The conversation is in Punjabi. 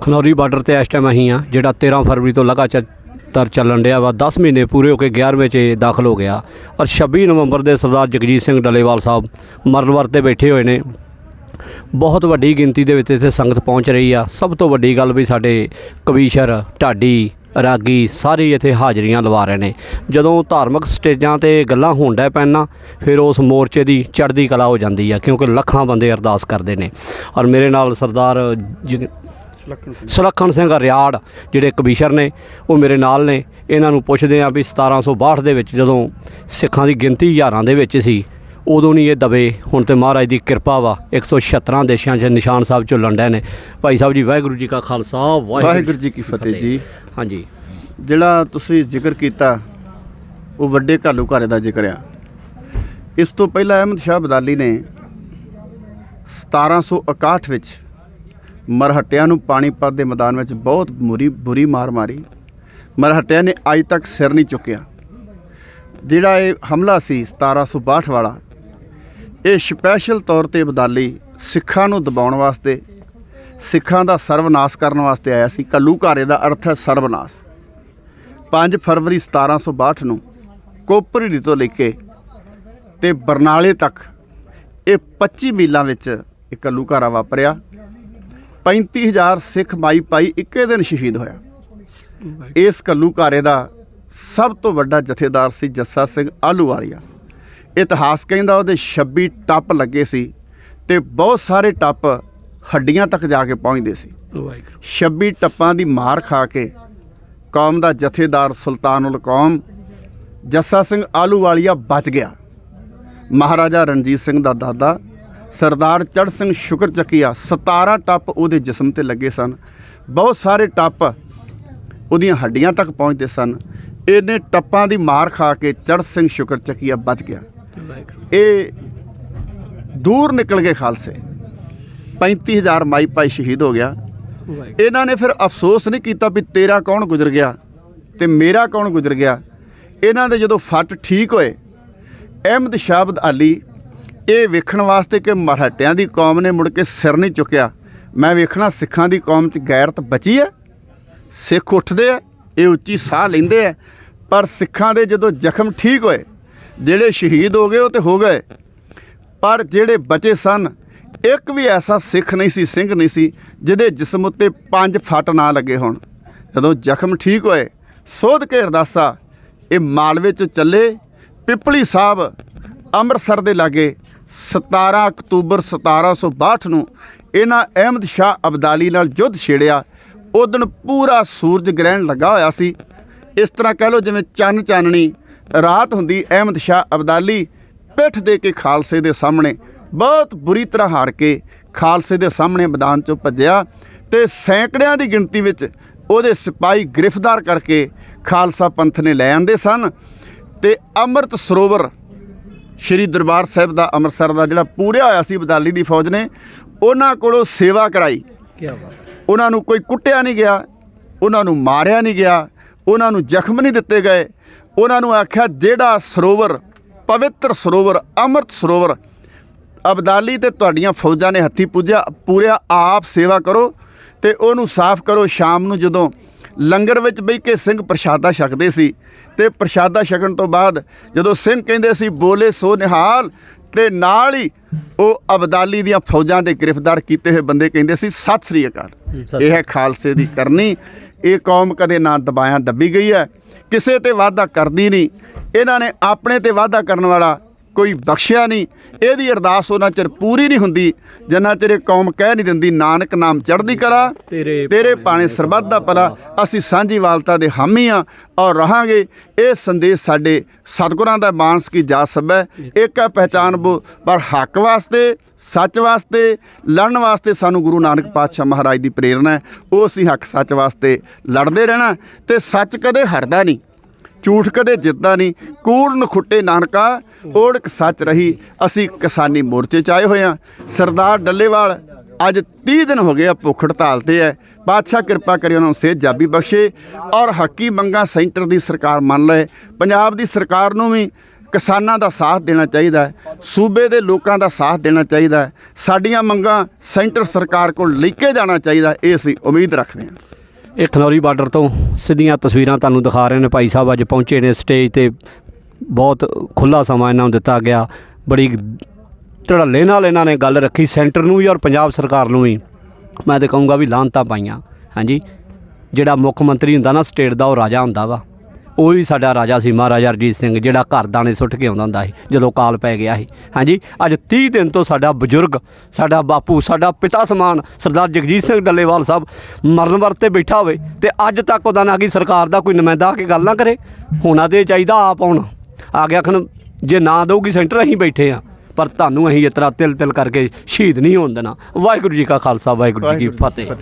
ਖਨੌਰੀ ਬਾਰਡਰ ਤੇ ਇਸ ਟਾਈਮ ਅਸੀਂ ਆ ਜਿਹੜਾ 13 ਫਰਵਰੀ ਤੋਂ ਲਗਾਤਾਰ ਚੱਲਣ ਡਿਆ ਵਾ 10 ਮਹੀਨੇ ਪੂਰੇ ਹੋ ਕੇ 11ਵੇਂ 'ਚ ਇਹ ਦਾਖਲ ਹੋ ਗਿਆ। ਔਰ 26 ਨਵੰਬਰ ਦੇ ਸਰਦਾਰ ਜਗਜੀਤ ਸਿੰਘ ਡਲੇਵਾਲ ਸਾਹਿਬ ਮਰਨਵਰ ਤੇ ਬੈਠੇ ਹੋਏ ਨੇ। ਬਹੁਤ ਵੱਡੀ ਗਿਣਤੀ ਦੇ ਵਿੱਚ ਇੱਥੇ ਸੰਗਤ ਪਹੁੰਚ ਰਹੀ ਆ। ਸਭ ਤੋਂ ਵੱਡੀ ਗੱਲ ਵੀ ਸਾਡੇ ਕਵੀਸ਼ਰ, ਢਾਡੀ, ਰਾਗੀ ਸਾਰੇ ਇੱਥੇ ਹਾਜ਼ਰੀਆਂ ਲਵਾ ਰਹੇ ਨੇ। ਜਦੋਂ ਧਾਰਮਿਕ ਸਟੇਜਾਂ ਤੇ ਗੱਲਾਂ ਹੋਣ ਡੈ ਪੈਣ ਫਿਰ ਉਸ ਮੋਰਚੇ ਦੀ ਚੜ੍ਹਦੀ ਕਲਾ ਹੋ ਜਾਂਦੀ ਆ, ਕਿਉਂਕਿ ਲੱਖਾਂ ਬੰਦੇ ਅਰਦਾਸ ਕਰਦੇ ਨੇ। ਔਰ ਮੇਰੇ ਨਾਲ ਸਰਦਾਰ ਜ- ਸੁਲੱਖਣ ਸਿੰਘ। ਰਿਆੜ ਜਿਹੜੇ ਕਬੀਸ਼ਰ ਨੇ ਉਹ ਮੇਰੇ ਨਾਲ ਨੇ। ਇਹਨਾਂ ਨੂੰ ਪੁੱਛਦੇ ਆ ਵੀ 1762 ਦੇ ਵਿੱਚ ਜਦੋਂ ਸਿੱਖਾਂ ਦੀ ਗਿਣਤੀ ਹਜ਼ਾਰਾਂ ਦੇ ਵਿੱਚ ਸੀ ਉਦੋਂ ਨਹੀਂ ਇਹ ਦਬੇ। ਹੁਣ ਤੇ ਮਹਾਰਾਜ ਦੀ ਕਿਰਪਾ ਵਾ 176 ਦੇਸ਼ਾਂ 'ਚ ਨਿਸ਼ਾਨ ਸਾਹਿਬ ਝੁੱਲਣ ਡਏ ਨੇ। ਭਾਈ ਸਾਹਿਬ ਜੀ ਵਾਹਿਗੁਰੂ ਜੀ ਕਾ ਖਾਲਸਾ ਵਾਹਿਗੁਰੂ ਜੀ ਕੀ ਫਤਿਹ। ਜੀ। ਹਾਂਜੀ। ਜਿਹੜਾ ਤੁਸੀਂ ਜ਼ਿਕਰ ਕੀਤਾ ਉਹ ਵੱਡੇ ਘਾਲੂ ਘਾਰੇ ਦਾ ਜ਼ਿਕਰ ਆ। ਇਸ ਤੋਂ ਪਹਿਲਾਂ ਅਹਿਮਦ ਸ਼ਾਹ ਅਬਦਾਲੀ ਨੇ 1761 ਵਿੱਚ ਮਰਹੱਟਿਆਂ ਨੂੰ ਪਾਣੀਪਤ ਦੇ ਮੈਦਾਨ ਵਿੱਚ ਬਹੁਤ ਬੁਰੀ ਬੁਰੀ ਮਾਰ ਮਾਰੀ। ਮਰਹੱਟਿਆਂ ਨੇ ਅੱਜ ਤੱਕ ਸਿਰ ਨਹੀਂ ਚੁੱਕਿਆ। ਜਿਹੜਾ ਇਹ ਹਮਲਾ ਸੀ 1762 ਵਾਲਾ, ਇਹ ਸਪੈਸ਼ਲ ਤੌਰ ਤੇ ਅਬਦਾਲੀ ਸਿੱਖਾਂ ਨੂੰ ਦਬਾਉਣ ਵਾਸਤੇ, ਸਿੱਖਾਂ ਦਾ ਸਰਵਨਾਸ਼ ਕਰਨ ਵਾਸਤੇ ਆਇਆ ਸੀ। ਕੱਲੂ ਘਾਰੇ ਦਾ ਅਰਥ ਹੈ ਸਰਵਨਾਸ਼। 5 ਫਰਵਰੀ 1762 ਨੂੰ ਕੋਪਰੀ ਤੋਂ ਲੈ ਕੇ ਤੇ ਬਰਨਾਲੇ ਤੱਕ ਇਹ 25 ਮੀਲਾਂ ਵਿੱਚ ਇਹ ਕੱਲੂ ਘਾਰਾ ਵਾਪਰਿਆ। 35000 ਸਿੱਖ ਮਾਈ ਭਾਈ ਇੱਕੇ ਦਿਨ ਸ਼ਹੀਦ ਹੋਇਆ। ਇਸ ਕੱਲੂ ਘਾਰੇ ਦਾ ਸਭ ਤੋਂ ਵੱਡਾ ਜਥੇਦਾਰ ਸੀ ਜੱਸਾ ਸਿੰਘ ਆਲੂਵਾਲੀਆ ਇਤਿਹਾਸ ਕਹਿੰਦਾ ਉਹਦੇ 26 ਟੱਪ ਲੱਗੇ ਸੀ ਤੇ ਬਹੁਤ ਸਾਰੇ ਟੱਪ ਹੱਡੀਆਂ ਤੱਕ ਜਾ ਕੇ ਪਹੁੰਚਦੇ ਸੀ। ਵਾਹਿਗੁਰੂ। 26 ਟੱਪਾਂ ਦੀ ਮਾਰ ਖਾ ਕੇ ਕੌਮ ਦਾ ਜਥੇਦਾਰ ਸੁਲਤਾਨੁਲ ਕੌਮ ਜੱਸਾ ਸਿੰਘ ਆਲੂਵਾਲੀਆ ਬਚ ਗਿਆ। ਮਹਾਰਾਜਾ ਰਣਜੀਤ ਸਿੰਘ ਦਾ ਦਾਦਾ ਸਰਦਾਰ ਚੜ ਸਿੰਘ ਸ਼ੁਕਰ ਚੱਕੀਆ। 17 ਟੱਪ ਉਹਦੇ ਜਿਸਮ ਤੇ ਲੱਗੇ ਸਨ। ਬਹੁਤ ਸਾਰੇ ਟੱਪ ਉਹਦੀਆਂ ਹੱਡੀਆਂ ਤੱਕ ਪਹੁੰਚਦੇ ਸਨ। ਇਹਨੇ ਟੱਪਾਂ ਦੀ ਮਾਰ ਖਾ ਕੇ ਚੜ ਸਿੰਘ ਸ਼ੁਕਰ ਚੱਕੀਆ ਬਚ ਗਿਆ। ਇਹ ਦੂਰ ਨਿਕਲ ਗਏ ਖਾਲਸੇ। 35000 ਮਾਈ ਭਾਈ ਸ਼ਹੀਦ ਹੋ ਗਿਆ। ਇਹਨਾਂ ਨੇ ਫਿਰ ਅਫਸੋਸ ਨਹੀਂ ਕੀਤਾ ਵੀ ਤੇਰਾ ਕੌਣ ਗੁਜ਼ਰ ਗਿਆ ਤੇ ਮੇਰਾ ਕੌਣ ਗੁਜ਼ਰ ਗਿਆ। ਇਹਨਾਂ ਦੇ ਜਦੋਂ ਫੱਟ ਠੀਕ ਹੋਏ, ਅਹਿਮਦ ਸ਼ਾਬਦ ਅਲੀ ਇਹ ਵੇਖਣ ਵਾਸਤੇ ਕਿ ਮਰਹਟਿਆਂ ਦੀ ਕੌਮ ਨੇ ਮੁੜ ਕੇ ਸਿਰ ਨਹੀਂ ਚੁੱਕਿਆ। ਮੈਂ ਵੇਖਣਾ ਸਿੱਖਾਂ ਦੀ ਕੌਮ 'ਚ ਗੈਰਤ ਬਚੀ ਹੈ। ਸਿੱਖ ਉੱਠਦੇ ਆ, ਇਹ ਉੱਚੀ ਸਾਹ ਲੈਂਦੇ ਆ। ਪਰ ਸਿੱਖਾਂ ਦੇ ਜਦੋਂ ਜ਼ਖਮ ਠੀਕ ਹੋਏ, ਜਿਹੜੇ ਸ਼ਹੀਦ ਹੋ ਗਏ ਉਹ ਤੇ ਹੋ ਗਏ। ਪਰ ਜਿਹੜੇ ਬਚੇ ਸਨ, ਇੱਕ ਵੀ ਐਸਾ ਸਿੱਖ ਨਹੀਂ ਸੀ, ਸਿੰਘ ਨਹੀਂ ਸੀ, ਜਿਹਦੇ ਜਿਸਮ ਉੱਤੇ ਪੰਜ ਫੱਟ ਨਾ ਲੱਗੇ ਹੋਣ। ਜਦੋਂ ਜ਼ਖਮ ਠੀਕ ਹੋਏ, ਸੋਧ ਕੇ ਅਰਦਾਸਾ, ਇਹ ਮਾਲਵੇ ਚ ਚੱਲੇ, ਪਿਪਲੀ ਸਾਹਿਬ ਅੰਮ੍ਰਿਤਸਰ ਦੇ ਲਾਗੇ 17 ਅਕਤੂਬਰ 1762 ਨੂੰ ਇਹਨਾਂ ਅਹਿਮਦ ਸ਼ਾਹ ਅਬਦਾਲੀ ਨਾਲ ਯੁੱਧ ਛੇੜਿਆ। ਉਦੋਂ ਪੂਰਾ ਸੂਰਜ ਗ੍ਰਹਿਣ ਲੱਗਾ ਹੋਇਆ ਸੀ। ਇਸ ਤਰ੍ਹਾਂ ਕਹਿ ਲਓ ਜਿਵੇਂ ਚੰਨ ਚਾਨਣੀ, ਰਾਤ ਹੁੰਦੀ ਅਹਿਮਦ ਸ਼ਾਹ ਅਬਦਾਲੀ ਪਿੱਠ ਦੇ ਕੇ ਖਾਲਸੇ ਦੇ ਸਾਹਮਣੇ, ਬਹੁਤ ਬੁਰੀ ਤਰ੍ਹਾਂ ਹਾਰ ਕੇ ਖਾਲਸੇ ਦੇ ਸਾਹਮਣੇ ਮੈਦਾਨ ਚੋਂ ਭੱਜਿਆ ਤੇ ਸੈਂਕੜਿਆਂ ਦੀ ਗਿਣਤੀ ਵਿੱਚ ਉਹਦੇ ਸਿਪਾਹੀ ਗ੍ਰਿਫਤਾਰ ਕਰਕੇ ਖਾਲਸਾ ਪੰਥ ਨੇ ਲੈ ਆਂਦੇ ਸਨ ਤੇ ਅੰਮ੍ਰਿਤ ਸਰੋਵਰ ਸ਼੍ਰੀ ਦਰਬਾਰ ਸਾਹਿਬ ਦਾ ਅੰਮ੍ਰਿਤਸਰ ਦਾ ਜਿਹੜਾ ਪੂਰਿਆ ਹੋਇਆ ਸੀ ਅਬਦਾਲੀ ਦੀ ਫੌਜ ਨੇ ਉਹਨਾਂ ਕੋਲੋਂ ਸੇਵਾ ਕਰਾਈ। ਕੀ ਬਾਤ ਉਹਨਾਂ ਨੂੰ ਕੋਈ ਕੁੱਟਿਆ ਨਹੀਂ ਗਿਆ ਉਹਨਾਂ ਨੂੰ ਮਾਰਿਆ ਨਹੀਂ ਗਿਆ ਉਹਨਾਂ ਨੂੰ ਜ਼ਖਮ ਨਹੀਂ ਦਿੱਤੇ ਗਏ। ਉਹਨਾਂ ਨੂੰ ਆਖਿਆ ਜਿਹੜਾ ਸਰੋਵਰ ਪਵਿੱਤਰ ਸਰੋਵਰ ਅੰਮ੍ਰਿਤ ਸਰੋਵਰ ਅਬਦਾਲੀ ਤੇ ਤੁਹਾਡੀਆਂ ਫੌਜਾਂ ਨੇ ਹੱਥੀ ਪੂਜਿਆ ਪੂਰਿਆ ਆਪ ਸੇਵਾ ਕਰੋ ਤੇ ਉਹਨੂੰ ਸਾਫ਼ ਕਰੋ ਸ਼ਾਮ ਨੂੰ ਜਦੋਂ ਲੰਗਰ ਵਿੱਚ ਬਈ ਕੇ ਸਿੰਘ ਪ੍ਰਸ਼ਾਦਾ ਛਕਦੇ ਸੀ ਤੇ ਪ੍ਰਸ਼ਾਦਾ ਛਕਣ ਤੋਂ ਬਾਅਦ ਜਦੋਂ ਸਿੰਘ ਕਹਿੰਦੇ ਸੀ ਬੋਲੇ ਸੋ ਨਿਹਾਲ ਤੇ ਨਾਲ ਹੀ ਉਹ ਅਬਦਾਲੀ ਦੀਆਂ ਫੌਜਾਂ ਦੇ ਗ੍ਰਿਫਤਾਰ ਕੀਤੇ ਹੋਏ ਬੰਦੇ ਕਹਿੰਦੇ ਸੀ ਸਤਿ ਸ੍ਰੀ ਅਕਾਲ। ਇਹ ਹੈ ਖਾਲਸੇ ਦੀ ਕਰਨੀ। ਇਹ ਕੌਮ ਕਦੇ ਨਾ ਦਬਾਇਆ ਦੱਬੀ ਗਈ ਹੈ। ਕਿਸੇ ਤੇ ਵਾਅਦਾ ਕਰਦੀ ਨਹੀਂ। ਇਹਨਾਂ ਨੇ ਆਪਣੇ ਤੇ ਵਾਅਦਾ ਕਰਨ ਵਾਲਾ ਕੋਈ ਬਖਸ਼ਿਆ ਨਹੀਂ। ਇਹਦੀ ਅਰਦਾਸ ਉਹਨਾਂ ਚਿਰ ਪੂਰੀ ਨਹੀਂ ਹੁੰਦੀ। ਜਿੰਨਾ ਇਹ ਕੌਮ ਕਹਿ ਨਹੀਂ ਦਿੰਦੀ ਨਾਨਕ ਨਾਮ ਚੜ੍ਹਦੀ ਕਲਾ ਤੇਰੇ ਤੇਰੇ ਪਾਣੇ ਸਰਬੱਤ ਦਾ ਭਲਾ। ਅਸੀਂ ਸਾਂਝੀ ਵਾਲਤਾ ਦੇ ਹਾਮੀ ਆ ਔਰ ਰਹਾਂਗੇ। ਇਹ ਸੰਦੇਸ਼ ਸਾਡੇ ਸਤਿਗੁਰਾਂ ਦਾ ਮਾਨਸ ਕੀ ਜਾ ਸਭੈ ਇੱਕ ਹੈ ਪਹਿਚਾਨ ਪਰ ਹੱਕ ਵਾਸਤੇ ਸੱਚ ਵਾਸਤੇ ਲੜਨ ਵਾਸਤੇ ਸਾਨੂੰ ਗੁਰੂ ਨਾਨਕ ਪਾਤਸ਼ਾਹ ਮਹਾਰਾਜ ਦੀ ਪ੍ਰੇਰਣਾ ਹੈ। ਉਹ ਅਸੀਂ ਹੱਕ ਸੱਚ ਵਾਸਤੇ ਲੜਦੇ ਰਹਿਣਾ। ਤੇ ਸੱਚ ਕਦੇ ਹਰਦਾ ਨਹੀਂ। ਝੂਠ ਕਦੇ ਜਿੱਤਦਾ ਨਹੀਂ। ਕੂੜ ਨਖੁੱਟੇ ਨਾਨਕਾ, ਓੜਕ ਸੱਚ ਰਹੀ। ਅਸੀਂ ਕਿਸਾਨੀ ਮੋਰਚੇ ਚ ਆਏ ਹੋਏ ਆ। ਸਰਦਾਰ ਡੱਲੇਵਾਲ, ਅੱਜ 30 ਦਿਨ ਹੋ ਗਏ ਆ ਭੁੱਖ ਹੜਤਾਲ ਤੇ ਹੈ ਬਾਦਸ਼ਾਹ ਕਿਰਪਾ ਕਰੇ ਉਹਨਾਂ ਨੂੰ ਸਿਹਤ ਜਾਬੀ ਬਖਸ਼ੇ ਔਰ ਹੱਕੀ ਮੰਗਾ ਸੈਂਟਰ ਦੀ ਸਰਕਾਰ ਮੰਨ ਲਏ। ਪੰਜਾਬ ਦੀ ਸਰਕਾਰ ਨੂੰ ਵੀ ਕਿਸਾਨਾਂ ਦਾ ਸਾਥ ਦੇਣਾ ਚਾਹੀਦਾ ਹੈ ਸੂਬੇ ਦੇ ਲੋਕਾਂ ਦਾ ਸਾਥ ਦੇਣਾ ਚਾਹੀਦਾ ਹੈ ਸਾਡੀਆਂ ਮੰਗਾਂ ਸੈਂਟਰ ਸਰਕਾਰ ਕੋਲ ਲੈ ਕੇ ਜਾਣਾ ਚਾਹੀਦਾ ਇਹ ਅਸੀਂ ਉਮੀਦ ਰੱਖਦੇ ਹਾਂ ਇਹ ਖਨੌਰੀ ਬਾਰਡਰ ਤੋਂ ਸਿੱਧੀਆਂ ਤਸਵੀਰਾਂ ਤੁਹਾਨੂੰ ਦਿਖਾ ਰਹੇ ਨੇ। ਭਾਈ ਸਾਹਿਬ ਅੱਜ ਪਹੁੰਚੇ ਨੇ ਸਟੇਜ ਤੇ। ਬਹੁਤ ਖੁੱਲਾ ਸਮਾਂ ਇਹਨਾਂ ਨੂੰ ਦਿੱਤਾ ਗਿਆ। ਬੜੀ ਧੜੱਲੇ ਨਾਲ ਇਹਨਾਂ ਨੇ ਗੱਲ ਰੱਖੀ, ਸੈਂਟਰ ਨੂੰ ਵੀ ਔਰ ਪੰਜਾਬ ਸਰਕਾਰ ਨੂੰ ਵੀ। ਮੈਂ ਤੇ ਕਹੂੰਗਾ ਵੀ ਲਾਂਤਾਂ ਪਾਈਆਂ। ਹਾਂਜੀ। ਜਿਹੜਾ ਮੁੱਖ ਮੰਤਰੀ ਹੁੰਦਾ ਨਾ, ਸਟੇਟ ਦਾ ਉਹ ਰਾਜਾ ਹੁੰਦਾ ਵਾ। ਉਹ ਵੀ ਸਾਡਾ ਰਾਜਾ ਸੀ ਮਹਾਰਾਜਾ ਰਣਜੀਤ ਸਿੰਘ ਜਿਹੜਾ ਘਰ ਦਾਣੇ ਸੁੱਟ ਕੇ ਆਉਂਦਾ ਹੁੰਦਾ ਸੀ ਜਦੋਂ ਕਾਲ ਪੈ ਗਿਆ ਸੀ। ਹਾਂਜੀ ਅੱਜ 30 ਦਿਨ ਤੋਂ ਸਾਡਾ ਬਜ਼ੁਰਗ ਸਾਡਾ ਬਾਪੂ ਸਾਡਾ ਪਿਤਾ ਸਮਾਨ ਸਰਦਾਰ ਜਗਜੀਤ ਸਿੰਘ ਡੱਲੇਵਾਲ ਸਾਹਿਬ ਮਰਨ ਵਰਤੇ ਬੈਠਾ ਹੋਵੇ ਤੇ ਅੱਜ ਤੱਕ ਉਹਦਾ ਨਾ ਕਿ ਸਰਕਾਰ ਦਾ ਕੋਈ ਨੁਮਾਇੰਦਾ ਆ ਕੇ ਗੱਲ ਨਾ ਕਰੇ। ਹੋਣਾ ਤੇ ਚਾਹੀਦਾ ਆਪ ਆਉਣ। ਆ ਗਿਆ ਖਣ ਜੇ ਨਾ ਦਊਗੀ ਸੈਂਟਰ ਅਸੀਂ ਬੈਠੇ ਆ ਪਰ ਤੁਹਾਨੂੰ ਅਸੀਂ ਇਸ ਤਰ੍ਹਾਂ ਤਿਲ ਤਿਲ ਕਰਕੇ ਸ਼ਹੀਦ ਨਹੀਂ ਹੋਣ ਦੇਣਾ। ਵਾਹਿਗੁਰੂ ਜੀ ਕਾ ਖਾਲਸਾ ਵਾਹਿਗੁਰੂ ਜੀ ਕੀ ਫਤਿਹ।